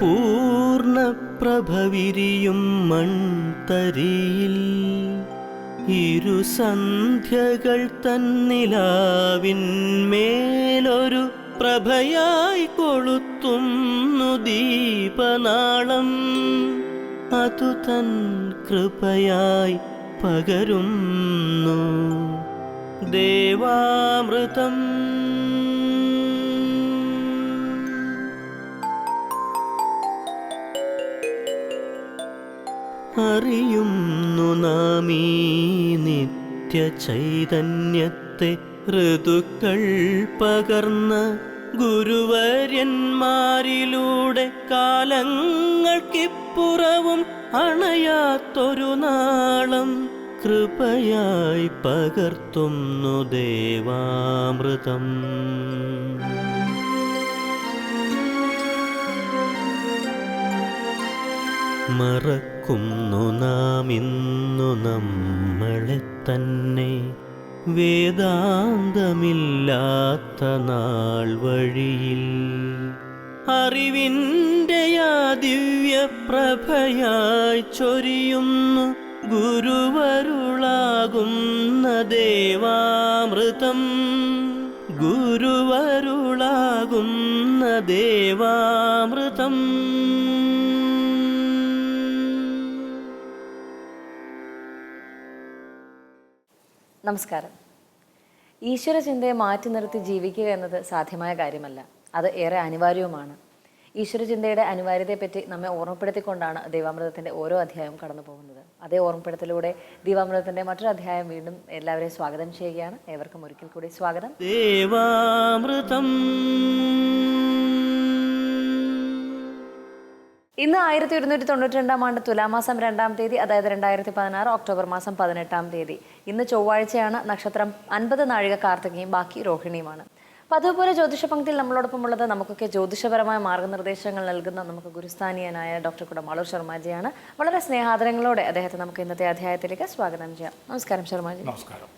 പൂർണപ്രഭവിരിയും മൺതരിയിൽ. ഇരുസന്ധ്യകൾ തന്നിലാവിന്മേലൊരു പ്രഭയായി കൊളുത്തുന്നു ദീപനാളം. അതു തൻ കൃപയായി പകരുന്നു. ദേവാമൃതം അറിയുന്നു നാമീ നിത്യ ചൈതന്യത്തെ ഋതുക്കൾ പകർന്ന ഗുരുവര്യന്മാരിലൂടെ കാലങ്ങൾക്കിപ്പുറവും അണയാത്തൊരു നാളം കൃപയായി പകർത്തുന്നു ദേവാമൃതം. മറക്കുന്നു നാം ഇന്നു നമ്മളെ തന്നെ. വേദാന്തമില്ലാത്ത നാൾ വഴിയിൽ അറിവിന്റെ ആ ദിവ്യപ്രഭയായി ചൊരിയുന്നു. ഗുരുവരുളാകുന്ന ദേവാമൃതം. ഗുരുവരുളാകുന്ന ദേവാമൃതം. നമസ്കാരം. ഈശ്വര ചിന്തയെ മാറ്റി നിർത്തി ജീവിക്കുക എന്നത് സാധ്യമായ കാര്യമല്ല. അത് ഏറെ അനിവാര്യവുമാണ്. ഈശ്വര ചിന്തയുടെ അനിവാര്യതയെപ്പറ്റി നമ്മെ ഓർമ്മപ്പെടുത്തിക്കൊണ്ടാണ് ദൈവാമൃതത്തിന്റെ ഓരോ അധ്യായവും കടന്നു പോകുന്നത് അതേ ഓർമ്മപ്പെടുത്തലൂടെ ദൈവാമൃതത്തിന്റെ മറ്റൊരു അധ്യായം വീണ്ടും എല്ലാവരെയും സ്വാഗതം ചെയ്യുകയാണ്. ഏവർക്കും ഒരിക്കൽ കൂടി സ്വാഗതം. ദേവാമൃതം. ഇന്ന് ആയിരത്തി ഒരുന്നൂറ്റി തൊണ്ണൂറ്റി രണ്ടാം ആണ്ട് തുലാമാസം രണ്ടാം തീയതി അതായത് രണ്ടായിരത്തി പതിനാറ് ഒക്ടോബർ മാസം പതിനെട്ടാം തീയതി. ഇന്ന് ചൊവ്വാഴ്ചയാണ് നക്ഷത്രം അൻപത് നാഴിക കാർത്തികയും ബാക്കി രോഹിണിയുമാണ്. അപ്പം അതുപോലെ ജ്യോതിഷ പങ്ക്തിയിൽ നമ്മളോടൊപ്പം ഉള്ളത് നമുക്കൊക്കെ ജ്യോതിഷപരമായ മാർഗനിർദ്ദേശങ്ങൾ നൽകുന്ന നമുക്ക് ഗുരുസ്ഥാനീയനായ ഡോക്ടർ കുടമാളൂർ ശർമാജിയാണ്. വളരെ സ്നേഹാദരങ്ങളോടെ അദ്ദേഹത്തെ നമുക്ക് ഇന്നത്തെ അധ്യായത്തിലേക്ക് സ്വാഗതം ചെയ്യാം. നമസ്കാരം ശർമാജി. നമസ്കാരം.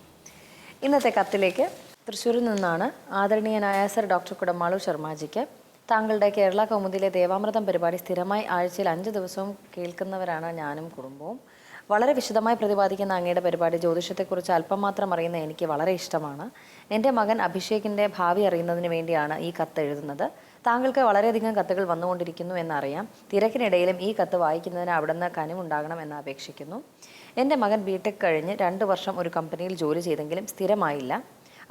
ഇന്നത്തെ കത്തിലേക്ക് തൃശ്ശൂരിൽ നിന്നാണ് ആദരണീയനായ സർ ഡോക്ടർ കുടമാളൂർ ശർമാജിക്ക് താങ്കളുടെ കേരള കൗമുദിയിലെ ദേവാമൃതം പരിപാടി സ്ഥിരമായി ആഴ്ചയിൽ അഞ്ച് ദിവസവും കേൾക്കുന്നവരാണ് ഞാനും കുടുംബവും. വളരെ വിശദമായി പ്രതിപാദിക്കുന്ന അങ്ങയുടെ പരിപാടി ജ്യോതിഷത്തെക്കുറിച്ച് അല്പം മാത്രം അറിയുന്ന എനിക്ക് വളരെ ഇഷ്ടമാണ്. എന്റെ മകൻ അഭിഷേകിന്റെ ഭാവി അറിയുന്നതിന് വേണ്ടിയാണ് ഈ കത്ത് എഴുതുന്നത്. താങ്കൾക്ക് വളരെയധികം കത്തുകൾ വന്നുകൊണ്ടിരിക്കുന്നു എന്നറിയാം. തിരക്കിനിടയിലും ഈ കത്ത് വായിക്കുന്നതിന് അവിടുന്ന് കനിവുണ്ടാകണം എന്ന് അപേക്ഷിക്കുന്നു. എന്റെ മകൻ ബിടെക് കഴിഞ്ഞ് രണ്ട് വർഷം ഒരു കമ്പനിയിൽ ജോലി ചെയ്തെങ്കിലും സ്ഥിരമായില്ല.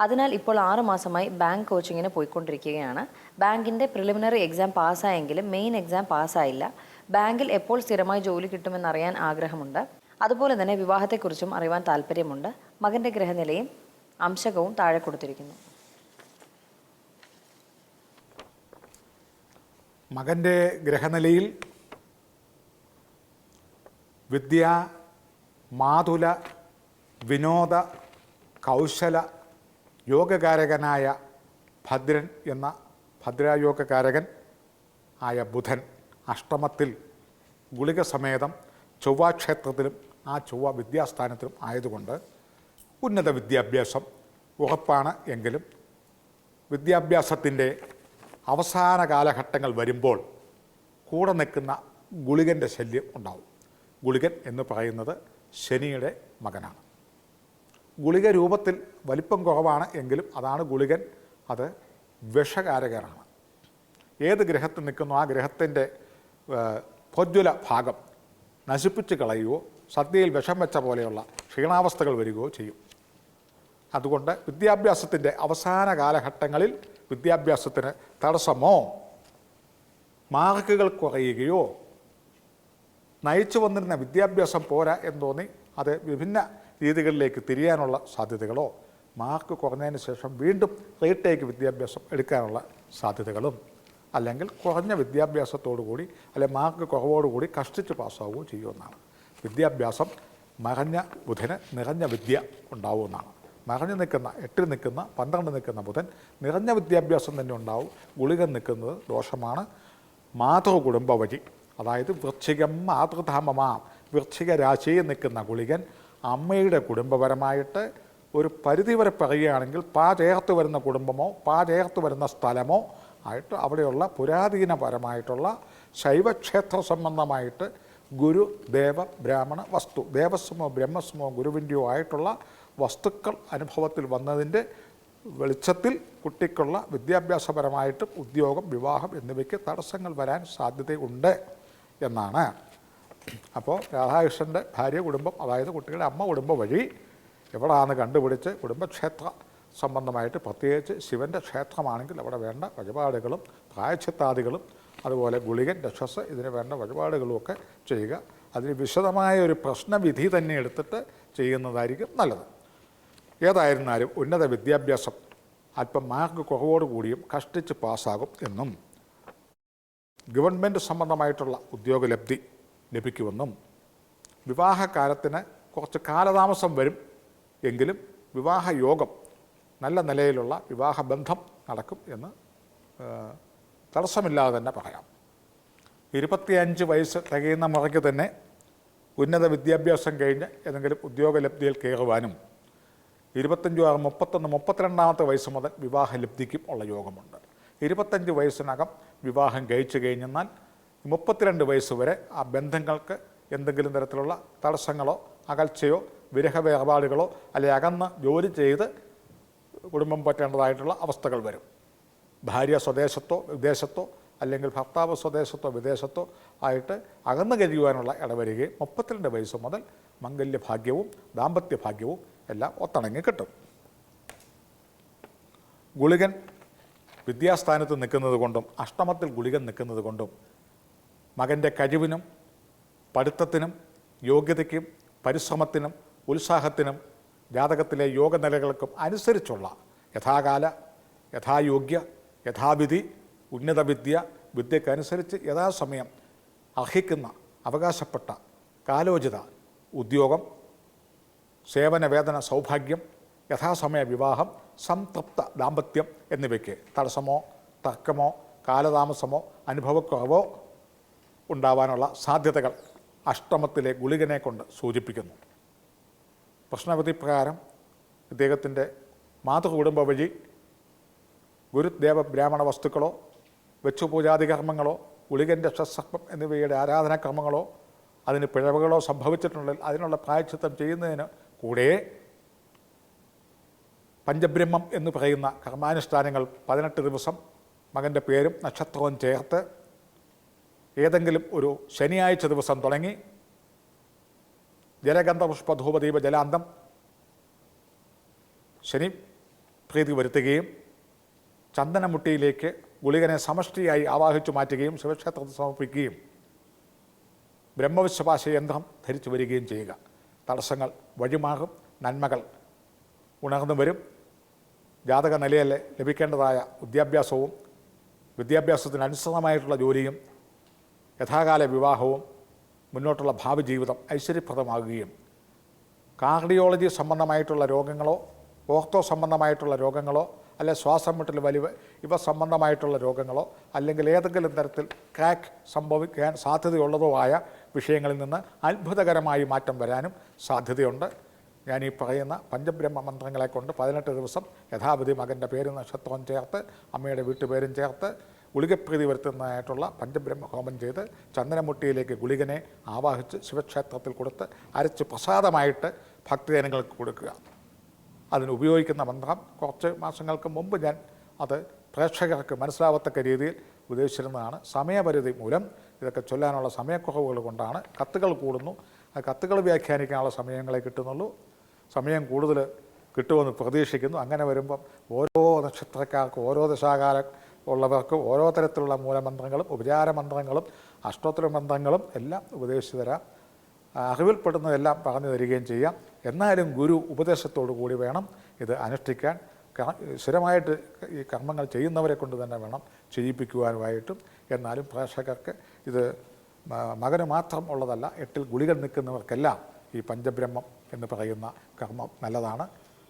അതിനാൽ ഇപ്പോൾ ആറ് മാസമായി ബാങ്ക് കോച്ചിങ്ങിന് പോയിക്കൊണ്ടിരിക്കുകയാണ്. ബാങ്കിന്റെ പ്രിലിമിനറി എക്സാം പാസ്സായെങ്കിലും മെയിൻ എക്സാം പാസ്സായില്ല. ബാങ്കിൽ എപ്പോൾ സ്ഥിരമായി ജോലി കിട്ടുമെന്നറിയാൻ ആഗ്രഹമുണ്ട്. അതുപോലെ തന്നെ വിവാഹത്തെക്കുറിച്ചും അറിയാൻ താല്പര്യമുണ്ട്. മകന്റെ ഗ്രഹനിലയും അംശകവും താഴെ കൊടുത്തിരിക്കുന്നു. മകന്റെ ഗ്രഹനിലയിൽ വിദ്യ മാതുല വിനോദ കൗശല യോഗകാരകനായ ഭദ്രൻ എന്ന ഭദ്രായോഗകാരകൻ ആയ ബുധൻ അഷ്ടമത്തിൽ ഗുളിക സമേതം ചൊവ്വാക്ഷേത്രത്തിലും ആ ചൊവ്വ വിദ്യാസ്ഥാനത്തിലും ആയതുകൊണ്ട് ഉന്നത വിദ്യാഭ്യാസം ഉറപ്പാണ് എങ്കിലും വിദ്യാഭ്യാസത്തിന്റെ അവസാന കാലഘട്ടങ്ങൾ വരുമ്പോൾ കൂടെ നിൽക്കുന്ന ഗുളികന്റെ ശല്യം ഉണ്ടാവും. ഗുളികൻ എന്ന് പറയുന്നത് ശനിയുടെ മകനാണ്. ഗുളിക രൂപത്തിൽ വലിപ്പം കുറവാണ് എങ്കിലും അതാണ് ഗുളികൻ അത് വിഷകാരകരാണ് ഏത് ഗ്രഹത്തിൽ നിൽക്കുന്നു ആ ഗ്രഹത്തിന്റെ പ്രോജ്വല ഭാഗം നശിപ്പിച്ച് കളയുകയോ സദ്യയിൽ വിഷം വെച്ച പോലെയുള്ള ക്ഷീണാവസ്ഥകൾ വരികയോ ചെയ്യും. അതുകൊണ്ട് വിദ്യാഭ്യാസത്തിന്റെ അവസാന കാലഘട്ടങ്ങളിൽ വിദ്യാഭ്യാസത്തിന് തടസ്സമോ മാർക്കുകൾ കുറയുകയോ നയിച്ചു വന്നിരുന്ന വിദ്യാഭ്യാസം പോരാ എന്ന് തോന്നി അത് വിഭിന്ന രീതികളിലേക്ക് തിരിയാനുള്ള സാധ്യതകളോ? മാർക്ക് കുറഞ്ഞതിന് ശേഷം വീണ്ടും റീടേക്ക് വിദ്യാഭ്യാസം എടുക്കാനുള്ള സാധ്യതകളും അല്ലെങ്കിൽ കുറഞ്ഞ വിദ്യാഭ്യാസത്തോടു കൂടി അല്ലെ മാർക്ക് കുറവോടുകൂടി കഷ്ടിച്ച് പാസ്സാവുകയും ചെയ്യുമെന്നാണ് വിദ്യാഭ്യാസം മറഞ്ഞ ബുധന് നിറഞ്ഞ വിദ്യ ഉണ്ടാവുമെന്നാണ് മറഞ്ഞു നിൽക്കുന്ന എട്ടിൽ നിൽക്കുന്ന പന്ത്രണ്ട് നിൽക്കുന്ന ബുധൻ നിറഞ്ഞ വിദ്യാഭ്യാസം തന്നെ ഉണ്ടാവും. ഗുളികൻ നിൽക്കുന്നത് ദോഷമാണ്. മാതൃ കുടുംബ വഴി അതായത് വൃശ്ചികം മാതൃധാമമാം. വൃശ്ചിക രാശിയിൽ നിൽക്കുന്ന ഗുളികൻ അമ്മയുടെ കുടുംബപരമായിട്ട് ഒരു പരിധിവരെ പറയുകയാണെങ്കിൽ പാ വരുന്ന കുടുംബമോ പാ വരുന്ന സ്ഥലമോ ആയിട്ട് അവിടെയുള്ള പുരാതീനപരമായിട്ടുള്ള ശൈവക്ഷേത്ര സംബന്ധമായിട്ട് ഗുരു ദേവ ബ്രാഹ്മണ വസ്തു ദേവസ്വമോ ബ്രഹ്മസ്വമോ ഗുരുവിന്റെയോ ആയിട്ടുള്ള വസ്തുക്കൾ അനുഭവത്തിൽ വന്നതിന്റെ വെളിച്ചത്തിൽ കുട്ടിക്കുള്ള വിദ്യാഭ്യാസപരമായിട്ടും ഉദ്യോഗം വിവാഹം എന്നിവയ്ക്ക് തടസ്സങ്ങൾ വരാൻ സാധ്യതയുണ്ട് എന്നാണ്. അപ്പോൾ രാധാകൃഷ്ണന്റെ ഭാര്യ കുടുംബം അതായത് കുട്ടികളുടെ അമ്മ കുടുംബം വഴി എവിടെയാണ് കണ്ടുപിടിച്ച് കുടുംബക്ഷേത്ര സംബന്ധമായിട്ട് പ്രത്യേകിച്ച് ശിവന്റെ ക്ഷേത്രമാണെങ്കിൽ അവിടെ വേണ്ട വഴിപാടുകളും പ്രായച്ചിത്താദികളും അതുപോലെ ഗുളികൻ രക്ഷസ് ഇതിന് വേണ്ട വഴിപാടുകളും ഒക്കെ ചെയ്യുക. അതിന് വിശദമായ ഒരു പ്രശ്നവിധി തന്നെ എടുത്തിട്ട് ചെയ്യുന്നതായിരിക്കും നല്ലത്. ഏതായിരുന്നാലും ഉന്നത വിദ്യാഭ്യാസം അല്പം മാർക്ക് കുറവോടുകൂടിയും കഷ്ടിച്ച് പാസ്സാകും എന്നും ഗവൺമെന്റ് സംബന്ധമായിട്ടുള്ള ഉദ്യോഗലബ്ധി ലഭിക്കുമെന്നും വിവാഹകാലത്തിന് കുറച്ച് കാലതാമസം വരും എങ്കിലും വിവാഹയോഗം നല്ല നിലയിലുള്ള വിവാഹബന്ധം നടക്കും എന്ന് തടസ്സമില്ലാതെ തന്നെ പറയാം. ഇരുപത്തിയഞ്ച് വയസ്സ് തികയുന്ന മുറയ്ക്ക് തന്നെ ഉന്നത വിദ്യാഭ്യാസം കഴിഞ്ഞ് ഏതെങ്കിലും ഉദ്യോഗലബ്ധിയിൽ കയറുവാനും ഇരുപത്തഞ്ച് ആറ് മുപ്പത്തൊന്ന് മുപ്പത്തിരണ്ടാമത്തെ വയസ്സ് മുതൽ വിവാഹലബ്ധിക്കും ഉള്ള യോഗമുണ്ട്. ഇരുപത്തഞ്ച് വയസ്സിനകം വിവാഹം കഴിച്ചു കഴിഞ്ഞെന്നാൽ മുപ്പത്തിരണ്ട് വയസ്സ് വരെ ആ ബന്ധങ്ങൾക്ക് എന്തെങ്കിലും തരത്തിലുള്ള തടസ്സങ്ങളോ അകൽച്ചയോ വിരഹ വേർപാടുകളോ അല്ലെങ്കിൽ അകന്ന് ജോലി ചെയ്ത് കുടുംബം പറ്റേണ്ടതായിട്ടുള്ള അവസ്ഥകൾ വരും. ഭാര്യ സ്വദേശത്തോ വിദേശത്തോ അല്ലെങ്കിൽ ഭർത്താവ് സ്വദേശത്തോ വിദേശത്തോ ആയിട്ട് അകന്നു കഴിയുവാനുള്ള ഇടവരികയും മുപ്പത്തിരണ്ട് വയസ്സ് മുതൽ മംഗല്യഭാഗ്യവും ദാമ്പത്യഭാഗ്യവും എല്ലാം ഒത്തിണങ്ങി കിട്ടും. ഗുളികൻ വിദ്യാസ്ഥാനത്ത് നിൽക്കുന്നത് കൊണ്ടും അഷ്ടമത്തിൽ ഗുളികൻ നിൽക്കുന്നത് കൊണ്ടും മകന്റെ കഴിവിനും പഠിത്തത്തിനും യോഗ്യതയ്ക്കും പരിശ്രമത്തിനും ഉത്സാഹത്തിനും ജാതകത്തിലെ യോഗനിലകൾക്കും അനുസരിച്ചുള്ള യഥാകാല യഥായോഗ്യ യഥാവിധി ഉന്നത വിദ്യ വിദ്യക്കനുസരിച്ച് യഥാസമയം അർഹിക്കുന്ന അവകാശപ്പെട്ട കാലോചിത ഉദ്യോഗം സേവന വേതന സൗഭാഗ്യം യഥാസമയ വിവാഹം സംതൃപ്ത ദാമ്പത്യം എന്നിവയ്ക്ക് തടസ്സമോ തർക്കമോ കാലതാമസമോ അനുഭവക്കുറവോ ഉണ്ടാവാനുള്ള സാധ്യതകൾ അഷ്ടമത്തിലെ ഗുളികനെ കൊണ്ട് സൂചിപ്പിക്കുന്നു. പ്രശ്നവിധി പ്രകാരം ഇദ്ദേഹത്തിന്റെ മാതൃകുടുംബ വഴി ഗുരുദേവ ബ്രാഹ്മണ വസ്തുക്കളോ വെച്ചുപൂജാതി കർമ്മങ്ങളോ ഗുളികൻ രക്ഷസർപ്പം എന്നിവയുടെ ആരാധനാക്രമങ്ങളോ അതിന് പിഴവുകളോ സംഭവിച്ചിട്ടുണ്ടെങ്കിൽ അതിനുള്ള പ്രായച്ചിത്തം ചെയ്യുന്നതിന് കൂടെ പഞ്ചബ്രഹ്മം എന്ന് പറയുന്ന കർമാനുഷ്ഠാനങ്ങൾ പതിനെട്ട് ദിവസം മകന്റെ പേരും നക്ഷത്രവും ചേർത്ത് ഏതെങ്കിലും ഒരു ശനിയാഴ്ച ദിവസം തുടങ്ങി ജലഗന്ധപുഷ്പ പുഷ്പധൂപദീപ ജലാന്തം ശനി പ്രീതി വരുത്തുകയും ചന്ദനമുട്ടിയിലേക്ക് ഗുളികനെ സമഷ്ടിയായി ആവാഹിച്ചു മാറ്റുകയും ശിവക്ഷേത്രത്തിൽ സമർപ്പിക്കുകയും ബ്രഹ്മവിശ്വാസ യന്ത്രം ധരിച്ചു വരികയും ചെയ്യുക. തടസ്സങ്ങൾ വഴിമാറും നന്മകൾ ഉണർന്നു വരും. ജാതക നിലയിൽ ലഭിക്കേണ്ടതായ വിദ്യാഭ്യാസവും വിദ്യാഭ്യാസത്തിനനുസൃതമായിട്ടുള്ള ജോലിയും യഥാകാല വിവാഹവും മുന്നോട്ടുള്ള ഭാവി ജീവിതം ഐശ്വര്യപ്രദമാകുകയും കാർഡിയോളജി സംബന്ധമായിട്ടുള്ള രോഗങ്ങളോ ഓർത്തോ സംബന്ധമായിട്ടുള്ള രോഗങ്ങളോ അല്ലെ ശ്വാസം മുട്ടൽ വലിവ് ഇവ സംബന്ധമായിട്ടുള്ള രോഗങ്ങളോ അല്ലെങ്കിൽ ഏതെങ്കിലും തരത്തിൽ ക്രാക്ക് സംഭവിക്കാൻ സാധ്യതയുള്ളതോ ആയ വിഷയങ്ങളിൽ നിന്ന് അത്ഭുതകരമായി മാറ്റം വരാനും സാധ്യതയുണ്ട്. ഞാൻ ഈ പറയുന്ന പഞ്ചബ്രഹ്മ മന്ത്രങ്ങളെ കൊണ്ട് പതിനെട്ട് ദിവസം യഥാവിധി മകന്റെ പേരും നക്ഷത്രവും ചേർത്ത് അമ്മയുടെ വീട്ടുപേരും ചേർത്ത് ഗുളികപ്രീതി വരുത്തുന്നതായിട്ടുള്ള പഞ്ചബ്രഹ്മ ഹോമം ചെയ്ത് ചന്ദനമുട്ടിയിലേക്ക് ഗുളികനെ ആവാഹിച്ച് ശിവക്ഷേത്രത്തിൽ കൊടുത്ത് അരച്ച് പ്രസാദമായിട്ട് ഭക്തജനങ്ങൾക്ക് കൊടുക്കുക. അതിന് ഉപയോഗിക്കുന്ന മന്ത്രം കുറച്ച് മാസങ്ങൾക്ക് മുമ്പ് ഞാൻ അത് പ്രേക്ഷകർക്ക് മനസ്സിലാവത്തക്ക രീതിയിൽ ഉപദേശിച്ചിരുന്നതാണ് സമയപരിധി മൂലം ഇതൊക്കെ ചൊല്ലാനുള്ള സമയക്കുറവുകൾ കൊണ്ടാണ് കത്തുകൾ കൂടുന്നു. ആ കത്തുകൾ വ്യാഖ്യാനിക്കാനുള്ള സമയങ്ങളെ കിട്ടുന്നുള്ളൂ. സമയം കൂടുതൽ കിട്ടുമെന്ന് പ്രതീക്ഷിക്കുന്നു. അങ്ങനെ വരുമ്പം ഓരോ നക്ഷത്രക്കാർക്കും ഓരോ ദശാകാല ഉള്ളവർക്ക് ഓരോ തരത്തിലുള്ള മൂലമന്ത്രങ്ങളും ഉപചാര മന്ത്രങ്ങളും അഷ്ടോത്തര മന്ത്രങ്ങളും എല്ലാം ഉപദേശിച്ചു തരാം. അറിവിൽപ്പെടുന്നതെല്ലാം പറഞ്ഞു തരികയും ചെയ്യാം. എന്നാലും ഗുരു ഉപദേശത്തോടു കൂടി വേണം ഇത് അനുഷ്ഠിക്കാൻ. സ്ഥിരമായിട്ട് ഈ കർമ്മങ്ങൾ ചെയ്യുന്നവരെ കൊണ്ട് തന്നെ വേണം ചെയ്യിപ്പിക്കുവാനുമായിട്ടും എന്നാലും പ്രേക്ഷകർക്ക് ഇത് മകന് മാത്രം ഉള്ളതല്ല എട്ടിൽ ഗുളികൾ നിൽക്കുന്നവർക്കെല്ലാം ഈ പഞ്ചബ്രഹ്മം എന്ന് പറയുന്ന കർമ്മം നല്ലതാണ്.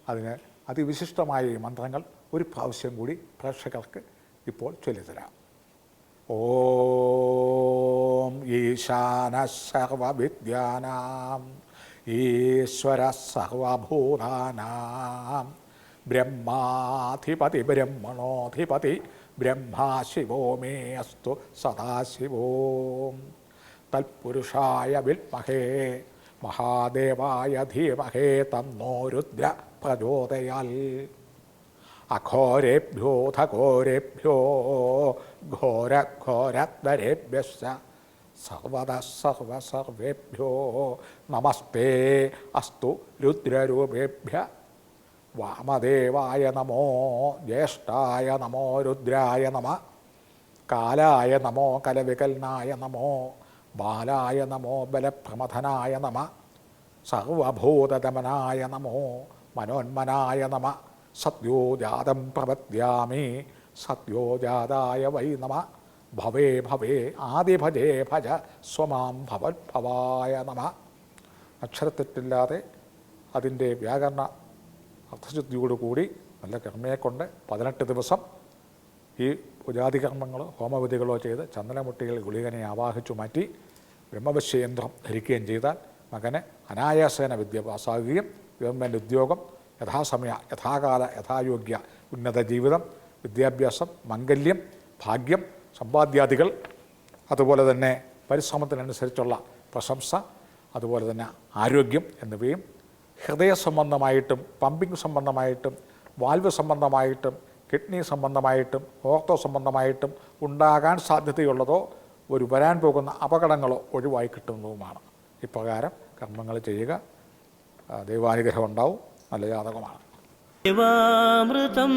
അതിന് അതിവിശിഷ്ടമായ ഈ മന്ത്രങ്ങൾ ഒരു പ്രാവശ്യം കൂടി പ്രേക്ഷകർക്ക് ഇപ്പോൾ ചൊല്ലിത്തരാം. ഓം ഈശാന സർവവിദ്യാനാം ഈശ്വര സർവഭൂതാനാം ബ്രഹ്മാധിപതി ബ്രഹ്മണോധിപതി ബ്രഹ്മാ ശിവോ മേ അസ്തു സദാശിവോം തൽപുരുഷായ വിൽമഹേ മഹാദേവായ ധീമഹേ തന്നോ രുദ്ര പ്രചോദയാൽ. അഘോരേഭ്യോധ ധഘോരേഭ്യോ ഘോര ഘോരദ്വരേഭ്യശ്ച സർവത സർവ സർവേഭ്യോ നമസ്തേ അസ്തു രുദ്രരൂപേഭ്യ വാമദേവായ നമോ ജ്യേഷ്ഠായ നമോ രുദ്രായ നമ കാലായ നമോ കലവികൽനായ നമോ ബാലായ നമോ ബലപ്രമഥനായ നമ സർവഭൂതദമനായ നമോ മനോന്മനായ നമ സത്യോജാതം സത്യോ സത്യോജാതായ വൈ നമ. ഭവേ ഭവേ ആദി ആദിഭജേ ഭജ സ്വമാം ഭവദ്ഭവായ നമ. അക്ഷരത്തെറ്റില്ലാതെ അതിന്റെ വ്യാകരണ അർത്ഥശുദ്ധിയോടുകൂടി നല്ല കർമ്മയെ കൊണ്ട് പതിനെട്ട് ദിവസം ഈ പൂജാതി കർമ്മങ്ങളോ ഹോമവിധികളോ ചെയ്ത് ചന്ദനമുട്ടികൾ ഗുളികനെ ആവാഹിച്ചു മാറ്റി ബ്രഹ്മവശ്യയന്ത്രം ധരിക്കുകയും ചെയ്താൽ മകന് അനായാസേന വിദ്യ പാസ്സാകുകയും ഗവൺമെന്റ് ഉദ്യോഗം യഥാസമയ യഥാകാല യഥായോഗ്യ ഉന്നത ജീവിതം വിദ്യാഭ്യാസം മംഗല്യം ഭാഗ്യം സമ്പാദ്യാദികൾ അതുപോലെ തന്നെ പരിശ്രമത്തിനനുസരിച്ചുള്ള പ്രശംസ അതുപോലെ തന്നെ ആരോഗ്യം എന്നിവയും ഹൃദയ സംബന്ധമായിട്ടും പമ്പിംഗ് സംബന്ധമായിട്ടും വാൽവ് സംബന്ധമായിട്ടും കിഡ്നി സംബന്ധമായിട്ടും ഓർത്തോ സംബന്ധമായിട്ടും ഉണ്ടാകാൻ സാധ്യതയുള്ളതോ ഒരു വരാൻ പോകുന്ന അപകടങ്ങളോ ഒഴിവായി കിട്ടുന്നതുമാണ്. ഇപ്രകാരം കർമ്മങ്ങൾ ചെയ്യുക. ദൈവാനുഗ്രഹം ഉണ്ടാവും. നല്ല ജാതകമാണ്. ദേവാമൃതം.